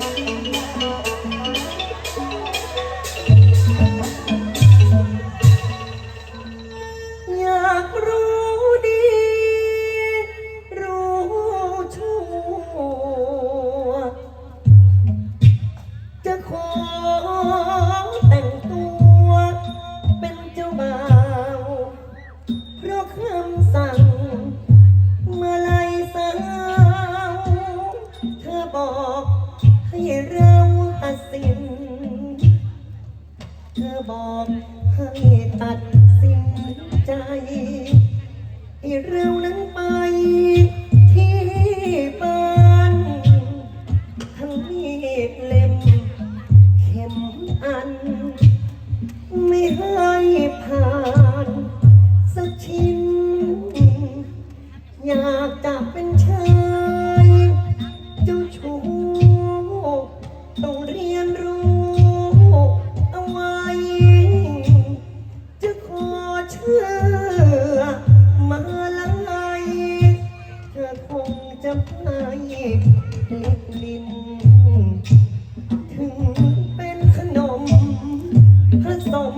อยากรู้ดี รู้ชั่ว จะขอแต่งตัว เป็นเจ้าบ่าวเพราะคำสั่ง เมื่อไรสาวเธอบอก ให้เราตัดสิน เธอบอกให้ตัดสินใจให้เรานั้นไป ที่บ้านทั้งมีดเล่มเข็มอัน ไม่ให้ผ่าน สักชิ้น อยากจะ ต้องเรียนรู้เอาไว้ จะขอเชื่อมาลายเธคงจะไปลิบลิน ถึงเป็นขนมผสม